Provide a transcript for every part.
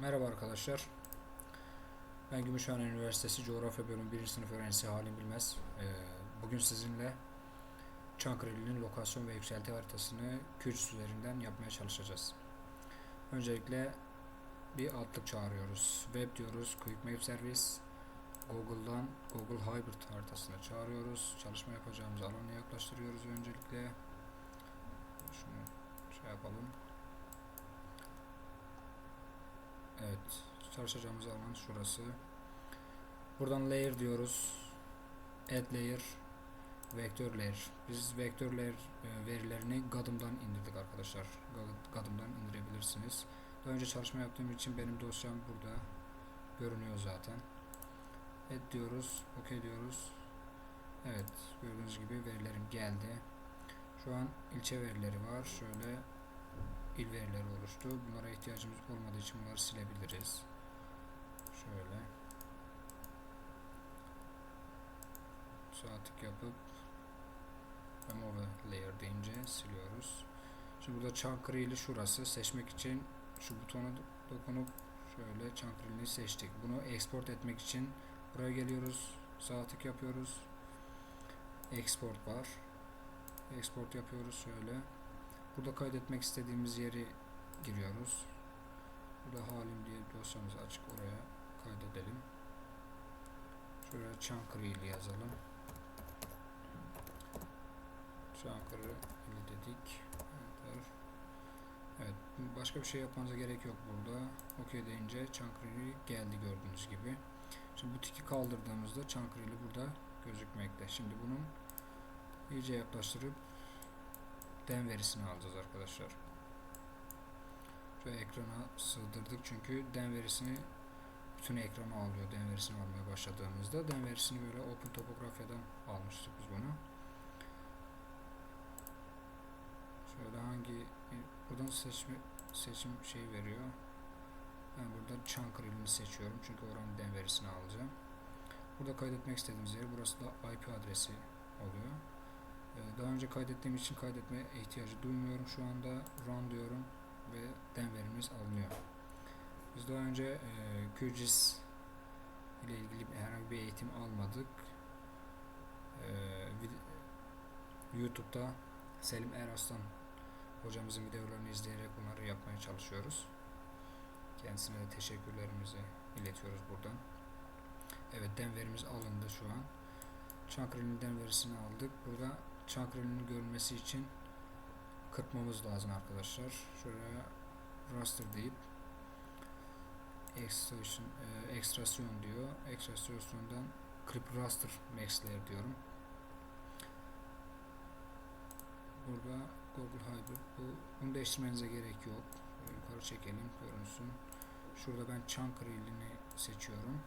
Merhaba arkadaşlar. Ben Gümüşhane Üniversitesi Coğrafya Bölümü 1. sınıf öğrencisi Halim Bilmez. Ee, bugün sizinle Çankırı'nın lokasyon ve yükselti haritasını QGIS üzerinden yapmaya çalışacağız. Öncelikle bir altlık çağırıyoruz. Web diyoruz, Quick Map Service. Google'dan Google Hybrid haritasını çağırıyoruz. Çalışma yapacağımız alanı yaklaştırıyoruz öncelikle. Şunu şey yapalım. Evet, çalışacağımız alan şurası. Buradan layer diyoruz. Add layer, vektör layer. Biz vektör layer e, verilerini Gadım'dan indirdik arkadaşlar. Gad- Gadım'dan indirebilirsiniz. Daha önce çalışma yaptığım için benim dosyam burada görünüyor zaten. Add diyoruz, OK diyoruz. Evet, gördüğünüz gibi verilerim geldi. Şu an ilçe verileri var. Şöyle il verileri oluştu. Bunlara ihtiyacımız olmadığı için bunları silebiliriz. Şöyle. Sağ tık yapıp remove layer deyince siliyoruz. Şimdi burada ili şurası. Seçmek için şu butona dokunup şöyle ilini seçtik. Bunu export etmek için buraya geliyoruz. Sağ yapıyoruz. Export var. Export yapıyoruz şöyle. Burada kaydetmek istediğimiz yeri giriyoruz. Burada halim diye dosyamız açık oraya kaydedelim. Şuraya Çankırı ili yazalım. Çankırı ili dedik. Enter. Evet, başka bir şey yapmanıza gerek yok burada. OK deyince Çankırı geldi gördüğünüz gibi. Şimdi bu tiki kaldırdığımızda Çankırı burada gözükmekte. Şimdi bunun iyice yaklaştırıp den verisini alacağız arkadaşlar. Şöyle ekrana sığdırdık çünkü den verisini bütün ekranı alıyor den verisini almaya başladığımızda. Den verisini böyle Open Topografya'dan almıştık biz bunu. Şöyle hangi buradan seçme seçim şey veriyor. Ben burada Çankırı ilini seçiyorum çünkü oranın den verisini alacağım. Burada kaydetmek istediğimiz yer burası da IP adresi oluyor. Ee, Daha önce kaydettiğim için kaydetmeye ihtiyacı duymuyorum. Şu anda run diyorum ve den verimiz alınıyor. Biz daha önce e, QGIS ile ilgili herhangi bir eğitim almadık. E, YouTube'da Selim Eraslan hocamızın videolarını izleyerek bunları yapmaya çalışıyoruz. Kendisine de teşekkürlerimizi iletiyoruz buradan. Evet den verimiz alındı şu an. Çankırı'nın den verisini aldık. Burada Çankırı'nın görünmesi için kırpmamız lazım arkadaşlar. Şuraya raster deyip extraction, e, ekstrasyon diyor. Ekstrasyondan clip raster max layer diyorum. Burada Google Hybrid bu bunu değiştirmenize gerek yok. Böyle yukarı çekelim görünsün. Şurada ben Çankırı ilini seçiyorum.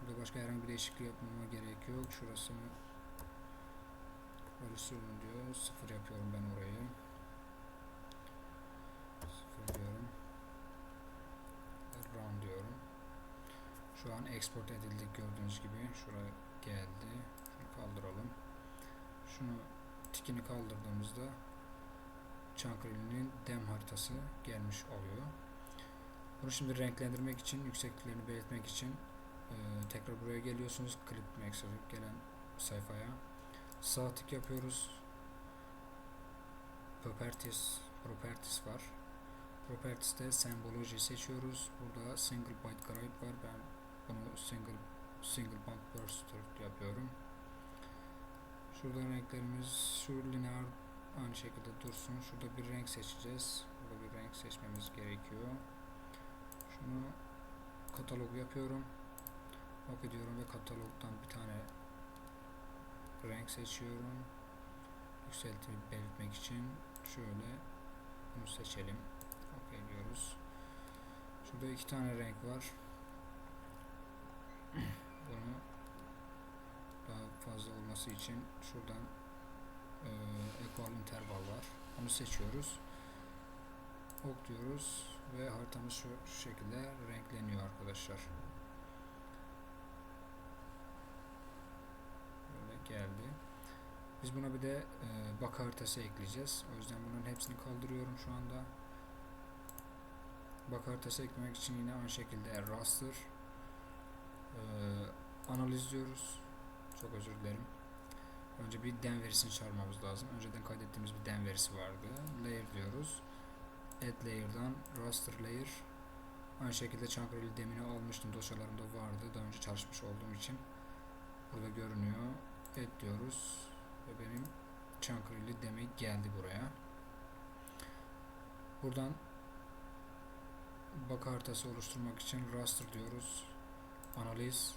Burada başka herhangi bir değişiklik yapmama gerek yok. Şurasını oluşturun diyor. Sıfır yapıyorum ben orayı. Sıfır diyorum. Run diyorum. Şu an export edildik gördüğünüz gibi. Şuraya geldi. Şunu kaldıralım. Şunu tikini kaldırdığımızda Çankırı'nın dem haritası gelmiş oluyor. Bunu şimdi renklendirmek için, yüksekliklerini belirtmek için ee, tekrar buraya geliyorsunuz. Clip Max'e gelen sayfaya. Sağ tık yapıyoruz. Properties, Properties var. Properties'te Symbology seçiyoruz. Burada Single Byte Guide var. Ben bunu Single Single Band Burst yapıyorum. Şurada renklerimiz şu linear aynı şekilde dursun. Şurada bir renk seçeceğiz. Burada bir renk seçmemiz gerekiyor. Şunu katalog yapıyorum. Ok ediyorum ve katalogdan bir tane renk seçiyorum. Yükseltimi belirtmek için şöyle bunu seçelim. Ok diyoruz. Şurada iki tane renk var. Bunu daha fazla olması için şuradan e, equal interval var. Onu seçiyoruz. Ok diyoruz ve haritamız şu, şu şekilde renkleniyor arkadaşlar. geldi. Biz buna bir de e, bak haritası ekleyeceğiz. O yüzden bunların hepsini kaldırıyorum şu anda. bak haritası eklemek için yine aynı şekilde raster eee, analiz. Çok özür dilerim. Önce bir den verisini çağırmamız lazım. Önceden kaydettiğimiz bir den verisi vardı. Layer diyoruz. Add layer'dan raster layer aynı şekilde Chunkrily demini almıştım. Dosyalarımda vardı. Daha önce çalışmış olduğum için burada görünüyor. Add diyoruz ve benim Chunkrily demi geldi buraya. Buradan bak haritası oluşturmak için raster diyoruz. Analiz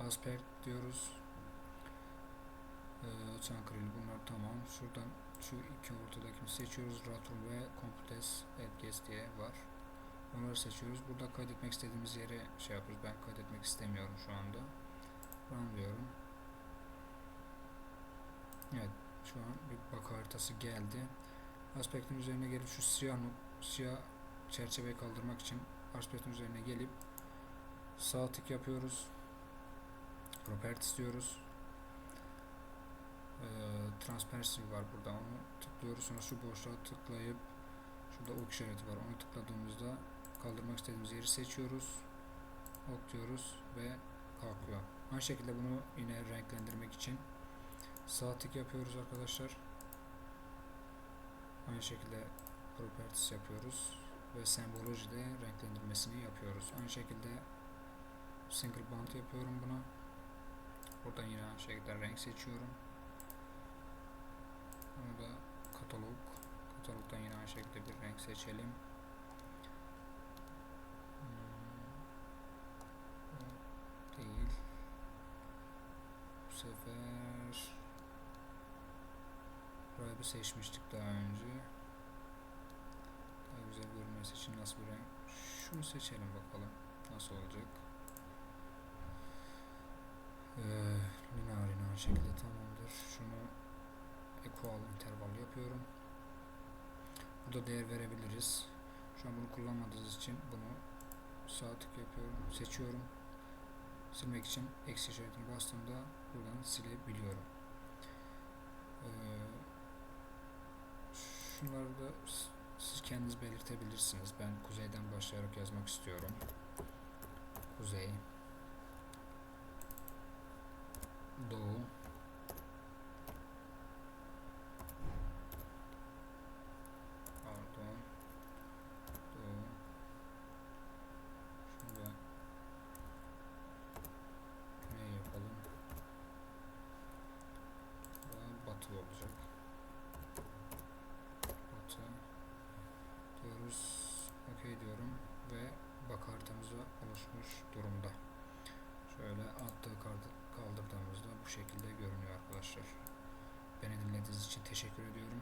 aspect diyoruz. Ee, Chunkrily bunlar tamam. Şuradan şu iki ortadakini seçiyoruz. Ratum ve Computes Add Guest diye var. Onları seçiyoruz. Burada kaydetmek istediğimiz yere şey yapıyoruz. Ben kaydetmek istemiyorum şu anda. Run diyorum. Evet. Şu an bir bak haritası geldi. Aspektin üzerine gelip şu siyah, siyah çerçeveyi kaldırmak için aspektin üzerine gelip sağ tık yapıyoruz. Properties diyoruz. Ee, transparency var burada onu tıklıyoruz sonra şu boşluğa tıklayıp şurada ok işareti var onu tıkladığımızda kaldırmak istediğimiz yeri seçiyoruz ok diyoruz ve kalkıyor aynı şekilde bunu yine renklendirmek için sağ tık yapıyoruz arkadaşlar aynı şekilde properties yapıyoruz ve sembolojide renklendirmesini yapıyoruz aynı şekilde single band yapıyorum buna buradan yine aynı şekilde renk seçiyorum bunu da katalog. Katalogdan yine aynı şekilde bir renk seçelim. Hmm, Değil. Bu sefer bir seçmiştik daha önce. Daha güzel görünmesi için nasıl bir renk? Şunu seçelim bakalım. Nasıl olacak? Ee, linear yine aynı şekilde tamamdır. Şunu equal interval yapıyorum. Burada değer verebiliriz. Şu an bunu kullanmadığınız için bunu sağ tık yapıyorum. Seçiyorum. Silmek için eksi işaretini bastığımda buradan silebiliyorum. Ee, şunları da siz kendiniz belirtebilirsiniz. Ben kuzeyden başlayarak yazmak istiyorum. Kuzey. Doğu. Pardon. Doğu. Şurada güney yapalım. Daha batı olacak. Batı diyoruz. Okey diyorum ve bak haritamıza oluşmuş durumda. Şöyle attığı kaldırdığımızda bu şekilde görünüyor arkadaşlar. Beni dinlediğiniz için teşekkür ediyorum.